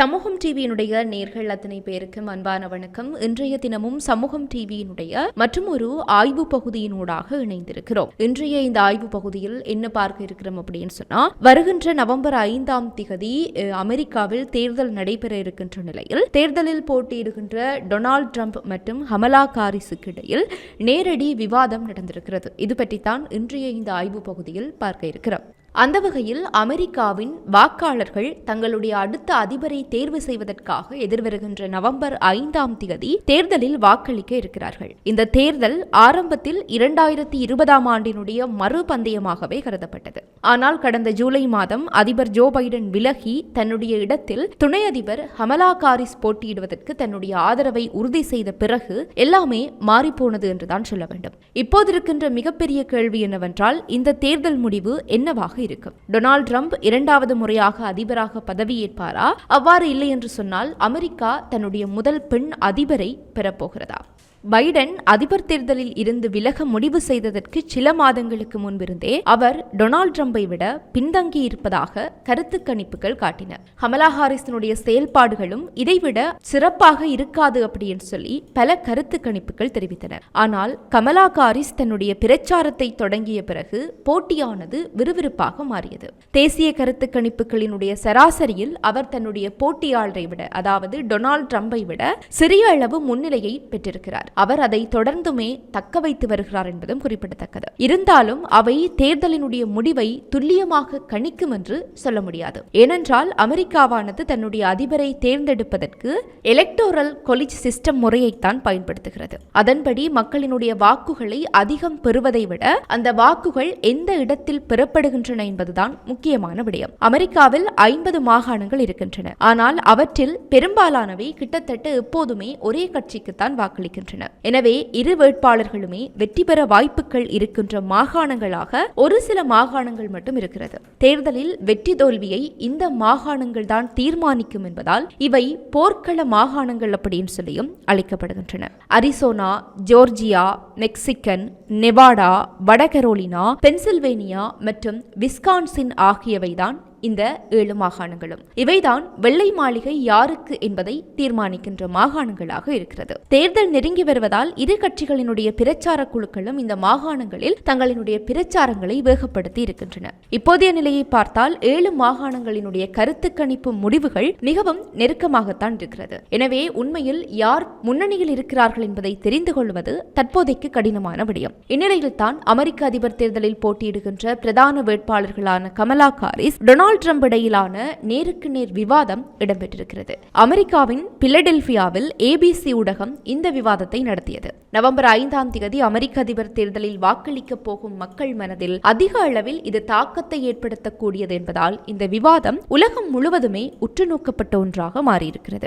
சமூகம் டிவியினுடைய நேர்கள் அத்தனை பேருக்கும் அன்பான வணக்கம். இன்றைய தினமும் சமூகம் டிவியினுடைய மற்றும் ஒரு ஆய்வு பகுதியினூடாக இணைந்திருக்கிறோம். இன்றைய இந்த ஆய்வு பகுதியில் என்ன பார்க்க இருக்கிறோம் அப்படின்னு சொன்னா வருகின்ற நவம்பர் ஐந்தாம் திகதி அமெரிக்காவில் தேர்தல் நடைபெற இருக்கின்ற நிலையில் தேர்தலில் போட்டியிடுகின்ற டொனால்ட் ட்ரம்ப் மற்றும் ஹமலா காரிஸுக்கு இடையில் நேரடி விவாதம் நடந்திருக்கிறது. இது பற்றித்தான் இன்றைய இந்த ஆய்வு பகுதியில் பார்க்க இருக்கிறோம். அந்த வகையில் அமெரிக்காவின் வாக்காளர்கள் தங்களுடைய அடுத்த அதிபரை தேர்வு செய்வதற்காக எதிர்வருகின்ற நவம்பர் ஐந்தாம் தேதி தேர்தலில் வாக்களிக்க இருக்கிறார்கள். இந்த தேர்தல் ஆரம்பத்தில் இரண்டாயிரத்தி இருபதாம் ஆண்டினுடைய மறுபந்தயமாகவே கருதப்பட்டது. ஆனால் கடந்த ஜூலை மாதம் அதிபர் ஜோ பைடன் விலகி தன்னுடைய இடத்தில் துணை அதிபர் ஹமலா காரிஸ் போட்டியிடுவதற்கு தன்னுடைய ஆதரவை உறுதி செய்த பிறகு எல்லாமே மாறிப்போனது என்றுதான் சொல்ல வேண்டும். இப்போது இருக்கின்ற மிகப்பெரிய கேள்வி என்னவென்றால் இந்த தேர்தல் முடிவு என்னவாக இருக்கும். டொனால்ட் ட்ரம்ப் இரண்டாவது முறையாக அதிபராக பதவியேற்பாரா? அவ்வாறு இல்லை என்று சொன்னால் அமெரிக்கா தன்னுடைய முதல் பெண் அதிபரை பெறப்போகிறதா? பைடன் அதிபர் தேர்தலில் இருந்து விலக முடிவு செய்ததற்கு சில மாதங்களுக்கு முன்பிருந்தே அவர் டொனால்ட் ட்ரம்பை விட பின்தங்கி இருப்பதாக கருத்து கணிப்புகள் காட்டின கமலா ஹாரிஸினுடைய செயல்பாடுகளும் இதைவிட சிறப்பாக இருக்காது அப்படின்னு சொல்லி பல கருத்து கணிப்புகள் தெரிவித்தன. ஆனால் கமலா ஹாரிஸ் தன்னுடைய பிரச்சாரத்தை தொடங்கிய பிறகு போட்டியானது விறுவிறுப்பாக மாறியது. தேசிய கருத்து கணிப்புகளினுடைய சராசரியில் அவர் தன்னுடைய போட்டியாளரை விட அதாவது டொனால்ட் ட்ரம்பை விட சிறிய அளவு முன்னிலையை பெற்றிருக்கிறார். அவர் அதை தொடர்ந்துமே தக்க வைத்து வருகிறார் என்பதும் குறிப்பிடத்தக்கது. இருந்தாலும் அவை தேர்தலினுடைய முடிவை துல்லியமாக கணிக்கும் என்று சொல்ல முடியாது. ஏனென்றால் அமெரிக்காவானது தன்னுடைய அதிபரை தேர்ந்தெடுப்பதற்கு எலக்டோரல் கொலிஜ் சிஸ்டம் முறையைத்தான் பயன்படுத்துகிறது. அதன்படி மக்களினுடைய வாக்குகளை அதிகம் பெறுவதை விட அந்த வாக்குகள் எந்த இடத்தில் பெறப்படுகின்றன என்பதுதான் முக்கியமான விடயம். அமெரிக்காவில் ஐம்பது மாகாணங்கள் இருக்கின்றன. ஆனால் அவற்றில் பெரும்பாலானவை கிட்டத்தட்ட எப்போதுமே ஒரே கட்சிக்குத்தான் வாக்களிக்கின்றன. எனவே இரு வேட்பாளர்களுமே வெற்றி பெற வாய்ப்புகள் இருக்கின்ற மாகாணங்களாக ஒரு சில மாகாணங்கள் மட்டும் இருக்கிறது. தேர்தலில் வெற்றி தோல்வியை இந்த மாகாணங்கள் தான் தீர்மானிக்கும் என்பதால் இவை போர்க்கள மாகாணங்கள் அப்படின்னு சொல்லியும் அழைக்கப்படுகின்றன. அரிசோனா ஜோர்ஜியா மெக்சிகன் நெவாடா வடகரோலினா பென்சில்வேனியா மற்றும் விஸ்கான்சின் ஆகியவைதான் இந்த ஏழு மாகாணங்களும். இவைதான் வெள்ளை மாளிகை யாருக்கு என்பதை தீர்மானிக்கின்ற மாகாணங்களாக இருக்கிறது. தேர்தல் நெருங்கி வருவதால் இரு கட்சிகளினுடைய பிரச்சார குழுக்களும் இந்த மாகாணங்களில் தங்களினுடைய பிரச்சாரங்களை வேகப்படுத்தி இருக்கின்றன. இப்போதைய நிலையை பார்த்தால் ஏழு மாகாணங்களினுடைய கருத்து கணிப்பு முடிவுகள் மிகவும் நெருக்கமாகத்தான் இருக்கிறது. எனவே உண்மையில் யார் முன்னணியில் இருக்கிறார்கள் என்பதை தெரிந்து கொள்வது தற்போதைக்கு கடினமான விடயம். இந்நிலையில் தான் அமெரிக்க அதிபர் தேர்தலில் போட்டியிடுகின்ற பிரதான வேட்பாளர்களான கமலா காரிஸ் டொனால்ட் ட்ரம்ப் இடையிலான நேருக்கு நேர் விவாதம் இடம்பெற்றிருக்கிறது. அமெரிக்காவின் பிலடெல்பியாவில் ஏபிசி ஊடகம் இந்த விவாதத்தை நடத்தியது. நவம்பர் ஐந்தாம் தேதி அமெரிக்க அதிபர் தேர்தலில் வாக்களிக்கப் போகும் மக்கள் மனதில் அதிக அளவில் இது தாக்கத்தை ஏற்படுத்தக்கூடியது என்பதால் இந்த விவாதம் உலகம் முழுவதுமே உற்று நோக்கப்பட்ட ஒன்றாக மாறியிருக்கிறது.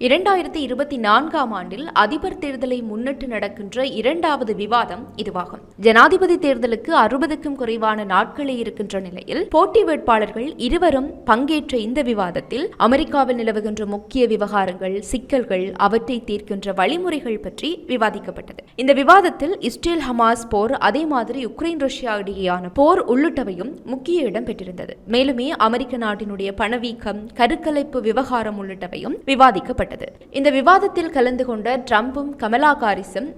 இரண்டாயிரத்தி இருபத்தி நான்காம் ஆண்டில் அதிபர் தேர்தலை முன்னிட்டு நடக்கின்ற இரண்டாவது விவாதம் இதுவாகும். ஜனாதிபதி தேர்தலுக்கு அறுபதுக்கும் குறைவான நாட்களே இருக்கின்ற நிலையில் போட்டி வேட்பாளர்கள் இருவரும் பங்கேற்ற இந்த விவாதத்தில் அமெரிக்காவில் நிலவுகின்ற முக்கிய விவகாரங்கள் சிக்கல்கள் அவற்றை தீர்க்கின்ற வழிமுறைகள் பற்றி விவாதிக்கப்பட்டது. இந்த விவாதத்தில் இஸ்ரேல் ஹமாஸ் போர் அதே மாதிரி உக்ரைன் ரஷ்யா இடையேயான போர் உள்ளிட்டவையும் முக்கிய இடம் பெற்றிருந்தது. மேலுமே அமெரிக்க நாட்டினுடைய பணவீக்கம் கருக்கலைப்பு விவகாரம் உள்ளிட்டவையும் விவாதிக்கப்பட்டது. இந்த விவாதத்தில் கலந்து கொண்ட ட்ரம்பும் கமலா காரிஸும்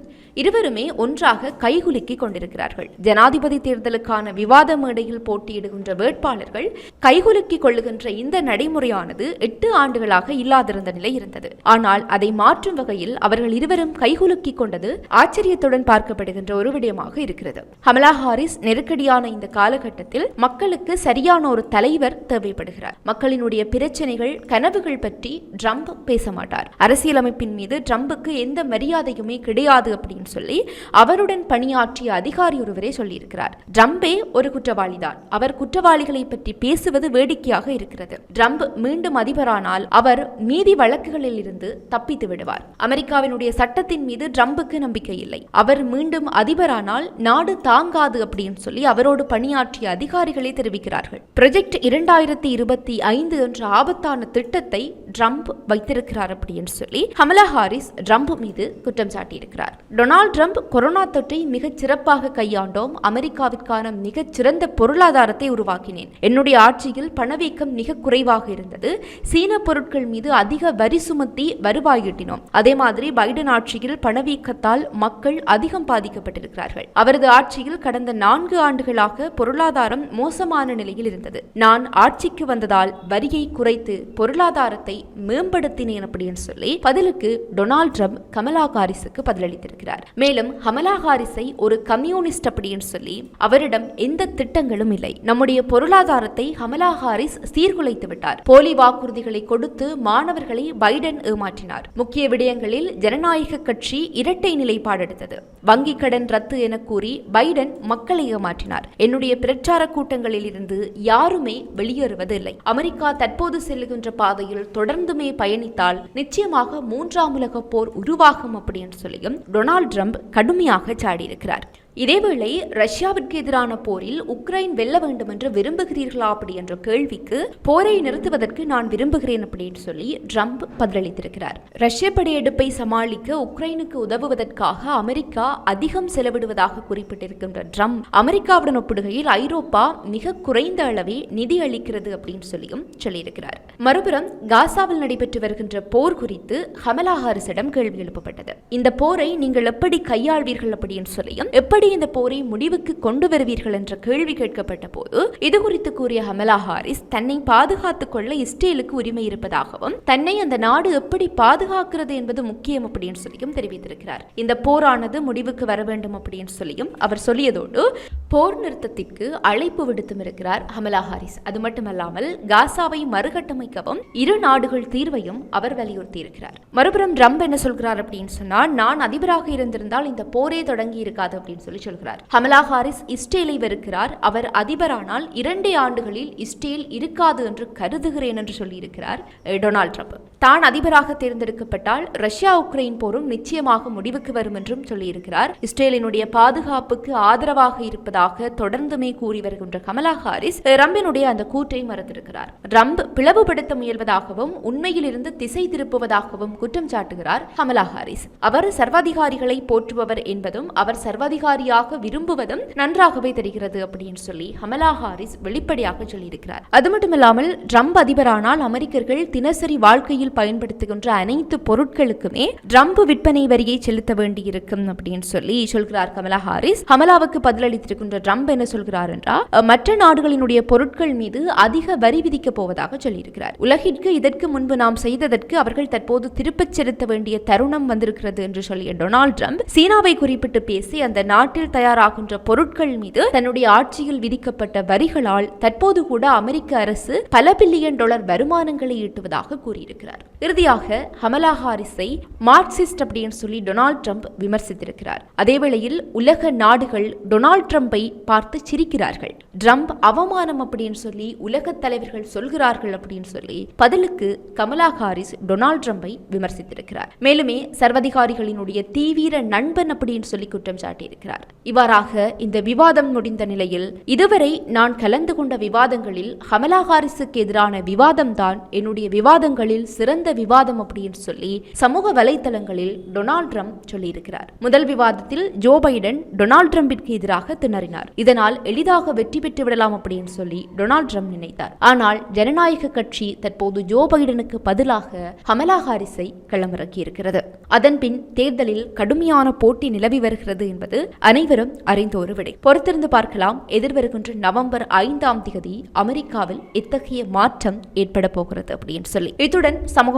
இருவருமே ஒன்றாக கைகுலுக்கி கொண்டிருக்கிறார்கள். ஜனாதிபதி தேர்தலுக்கான விவாத மேடையில் போட்டியிடுகின்ற வேட்பாளர்கள் கைகுலுக்கி கொள்ளுகின்ற இந்த நடைமுறையானது எட்டு ஆண்டுகளாக இல்லாதிருந்த நிலை இருந்தது. ஆனால் அதை மாற்றும் வகையில் அவர்கள் இருவரும் கைகுலுக்கி கொண்டது ஆச்சரியத்துடன் பார்க்கப்படுகின்ற ஒரு விடயமாக இருக்கிறது. ஹமலா ஹாரிஸ் நெருக்கடியான இந்த காலகட்டத்தில் மக்களுக்கு சரியான ஒரு தலைவர் தேவைப்படுகிறார். மக்களினுடைய பிரச்சனைகள் கனவுகள் பற்றி ட்ரம்ப் பேச மாட்டார். அரசியலமைப்பின் மீது ட்ரம்புக்கு எந்த மரியாதையுமே கிடையாது அப்படின்னு சொல்லி அவருடன் பணியாற்றிய அதிகாரி ஒருவரே சொல்லியிருக்கிறார். ட்ரம்பே ஒரு குற்றவாளிதான். அவர் குற்றவாளிகளை பற்றி பேசுவது வேடிக்கையாக இருக்கிறது. ட்ரம்ப் மீண்டும் அதிபரானால் அவர் மீதி வழக்குகளில் இருந்து தப்பித்து விடுவார். அமெரிக்காவினுடைய சட்டத்தின் மீது ட்ரம்புக்கு நம்பிக்கை இல்லை. அவர் மீண்டும் அதிபரானால் நாடு தாங்காது அப்படின்னு சொல்லி அவரோடு பணியாற்றிய அதிகாரிகளே தெரிவிக்கிறார்கள். ப்ரொஜெக்ட் இரண்டாயிரத்தி இருபத்தி ஐந்து என்ற ஆபத்தான திட்டத்தை ட்ரம்ப் வைத்திருக்கிறார் அப்படின்னு சொல்லி கமலா ஹாரிஸ் ட்ரம்ப் மீது குற்றம் சாட்டியிருக்கிறார். டொனால்ட் டொனால்ட் ட்ரம்ப் கொரோனா தொற்றை மிகச் சிறப்பாக கையாண்டோம். அமெரிக்காவிற்கான மிகச் சிறந்த பொருளாதாரத்தை உருவாக்கினேன். என்னுடைய ஆட்சியில் பணவீக்கம் மிக குறைவாக இருந்தது. சீன பொருட்கள் மீது அதிக வரி சுமத்தி வருவாயிட்டினோம் அதே மாதிரி பைடன் ஆட்சியில் பணவீக்கத்தால் மக்கள் அதிகம் பாதிக்கப்பட்டிருக்கிறார்கள். அவரது ஆட்சியில் கடந்த நான்கு ஆண்டுகளாக பொருளாதாரம் மோசமான நிலையில் இருந்தது. நான் ஆட்சிக்கு வந்ததால் வரியை குறைத்து பொருளாதாரத்தை மேம்படுத்தினேன் அப்படின்னு சொல்லி பதிலுக்கு டொனால்ட் ட்ரம்ப் கமலா ஹாரிஸுக்கு பதிலளித்திருக்கிறார். மேலும் கமலா ஹாரிஸை ஒரு கம்யூனிஸ்ட் அப்படின்னு சொல்லி அவரிடம் எந்த திட்டங்களும் இல்லை. நம்முடைய பொருளாதாரத்தை கமலா ஹாரிஸ் சீர்குலைத்து விட்டார். போலி வாக்குறுதிகளை கொடுத்து மாணவர்களை பைடன் ஏமாற்றினார். முக்கிய விடயங்களில் ஜனநாயக கட்சி இரட்டை நிலைப்பாடு எடுத்தது. கடன் ரத்து என கூறி பைடன் மக்களை ஏமாற்றினார். என்னுடைய பிரச்சார கூட்டங்களில் இருந்து யாருமே வெளியேறுவதில்லை. அமெரிக்கா தற்போது செல்லுகின்ற பாதையில் தொடர்ந்துமே பயணித்தால் நிச்சயமாக மூன்றாம் உலக போர் உருவாகும் அப்படின்னு சொல்லியும் டொனால்டு ட்ரம்ப் கடுமையாக சாடியிருக்கிறார். இதேவேளை ரஷ்யாவிற்கு எதிரான போரில் உக்ரைன் வெல்ல வேண்டும் என்று விரும்புகிறீர்களா அப்படி என்ற கேள்விக்கு போரை நிறுத்துவதற்கு நான் விரும்புகிறேன் அப்படின்னு சொல்லி ட்ரம்ப் பதிலளித்திருக்கிறார். ரஷ்ய படையெடுப்பை சமாளிக்க உக்ரைனுக்கு உதவுவதற்காக அமெரிக்கா அதிகம் செலவிடுவதாக குறிப்பிட்டிருக்கின்ற ட்ரம்ப் அமெரிக்காவுடன் ஒப்பிடுகையில் ஐரோப்பா மிக குறைந்த அளவே நிதி அளிக்கிறது அப்படின்னு சொல்லியும் சொல்லியிருக்கிறார். மறுபுறம் காசாவில் நடைபெற்று வருகின்ற போர் குறித்து ஹமலா ஹாரிஸிடம் கேள்வி எழுப்பப்பட்டது. இந்த போரை நீங்கள் எப்படி கையாள்வீர்கள் அப்படின்னு சொல்லியும் எப்படி இந்த போரை முடிவுக்கு கொண்டு வருவீர்கள் என்ற கேள்வி கேட்கப்பட்ட போது இது குறித்து கூறிய ஹமலா ஹாரிஸ் தன்னை பாதுகாத்துக் கொள்ள இஸ்ரேலுக்கு உரிமை இருப்பதாகவும் தன்னை அந்த நாடு எப்படி பாதுகாக்கிறது என்பது முக்கியம் அப்படின்னு சொல்லியும் தெரிவித்திருக்கிறார். இந்த போரானது முடிவுக்கு வர வேண்டும் அப்படின்னு சொல்லியும் அவர் சொல்லியதோடு போர் நிறுத்தத்திற்கு அழைப்பு விடுத்தும் இருக்கிறார் ஹமலா ஹாரிஸ். அது மட்டுமல்லாமல் காசாவை மறுகட்டமைக்கவும் இரு நாடுகள் தீர்வையும் அவர் வலியுறுத்தியிருக்கிறார். மறுபுறம் ட்ரம்ப் என்ன சொல்கிறார் அப்படின்னு சொன்னால் நான் அதிபராக இருந்திருந்தால் இந்த போரே தொடங்கி இருக்காது அப்படின்னு சொல்லி சொல்கிறார். ஹமலா ஹாரிஸ் இஸ்ரேலை வெறுக்கிறார். அவர் அதிபரானால் இரண்டே ஆண்டுகளில் இஸ்ரேல் இருக்காது என்று கருதுகிறேன் என்று சொல்லியிருக்கிறார். Donald Trump. தான் அதிபராக தேர்ந்தெடுக்கப்பட்டால் ரஷ்யா உக்ரைன் போரும் நிச்சயமாக முடிவுக்கு வரும் என்றும் சொல்லியிருக்கிறார். இஸ்ரேலினுடைய பாதுகாப்புக்கு ஆதரவாக இருப்பதாக தொடர்ந்துமே கூறி வருகின்ற கமலா ஹாரிஸ் ரம்பினுடைய அந்த கூற்றை மறந்திருக்கிறார். ரம்ப் பிளவுபடுத்த முயல்வதாகவும் உண்மையிலிருந்து திசை திருப்புவதாகவும் குற்றம் சாட்டுகிறார் கமலா ஹாரிஸ். அவர் சர்வாதிகாரிகளை போற்றுபவர் என்பதும் அவர் சர்வாதிகாரியாக விரும்புவதும் நன்றாகவே தெரிகிறது அப்படின்னு சொல்லி கமலா ஹாரிஸ் வெளிப்படையாக சொல்லியிருக்கிறார். அது மட்டுமில்லாமல் ட்ரம்ப் அதிபரானால் அமெரிக்கர்கள் தினசரி வாழ்க்கையில் பயன்படுத்துகின்ற அனைத்து பொருட்களுக்குமே ட்ரம்ப் விற்பனை வரியை செலுத்த வேண்டியிருக்கும் அப்படின்னு சொல்லி சொல்கிறார் கமலா ஹாரிஸ். கமலாவுக்கு பதிலளித்திருக்கின்ற ட்ரம்ப் என்ன சொல்கிறார் என்றால் மற்ற நாடுகளினுடைய பொருட்கள் மீது அதிக வரி விதிக்கப் போவதாக சொல்லியிருக்கிறார். உலகிற்கு இதற்கு முன்பு நாம் செய்ததற்கு அவர்கள் தற்போது திருப்பிச் செலுத்த வேண்டிய தருணம் வந்திருக்கிறது என்று சொல்லிய டொனால்ட் ட்ரம்ப் சீனாவை குறிப்பிட்டு பேசி அந்த நாட்டில் தயாராகின்ற பொருட்கள் மீது தன்னுடைய ஆட்சியில் விதிக்கப்பட்ட வரிகளால் தற்போது கூட அமெரிக்க அரசு பல பில்லியன் டாலர் வருமானங்களை ஈட்டுவதாக கூறியிருக்கிறார். that. இறுதியாக ஹமலா ஹாரிஸை மார்க்சிஸ்ட் அப்படின்னு சொல்லி டொனால்ட் ட்ரம்ப் விமர்சித்திருக்கிறார். அதேவேளையில் உலக நாடுகள் டொனால்ட் ட்ரம்ப்பை பார்த்து சிரிக்கிறார்கள். ட்ரம்ப் அவமானம் அப்படின்னு சொல்லி உலக தலைவர்கள் சொல்கிறார்கள் அப்படின்னு சொல்லி பதிலுக்கு கமலா ஹாரிஸ் டொனால்ட் ட்ரம்பை விமர்சித்திருக்கிறார். மேலுமே சர்வதிகாரிகளினுடைய தீவிர நண்பன் அப்படின்னு சொல்லி குற்றம் சாட்டியிருக்கிறார். இவ்வாறாக இந்த விவாதம் முடிந்த நிலையில் இதுவரை நான் கலந்து கொண்ட விவாதங்களில் கமலா ஹாரிஸுக்கு எதிரான விவாதம்தான் என்னுடைய விவாதங்களில் சிறந்த விவாதம் அப்படின்னு சொல்லி சமூக வலைதளங்களில் டொனால்ட் ட்ரம்ப் சொல்லியிருக்கிறார். முதல் விவாதத்தில் ஜோ பைடன் டொனால்ட் ட்ரம்பிற்கு எதிராக திணறினார். இதனால் எளிதாக வெற்றி பெற்று விடலாம் அப்படின்னு சொல்லி டொனால்ட் ட்ரம்ப் நினைத்தார். ஆனால் ஜனநாயக கட்சி தற்போது ஜோ பைடனுக்கு பதிலாக ஹமலா ஹாரிஸை களமிறக்கியிருக்கிறது. அதன்பின் தேர்தலில் கடுமையான போட்டி நிலவி வருகிறது என்பது அனைவரும் அறிந்த ஒரு விடை. பொறுத்திருந்து பார்க்கலாம். எதிர்வருகின்ற நவம்பர் ஐந்தாம் தேதி அமெரிக்காவில் எத்தகைய மாற்றம் ஏற்பட போகிறது அப்படின்னு சொல்லி. இத்துடன் சமூக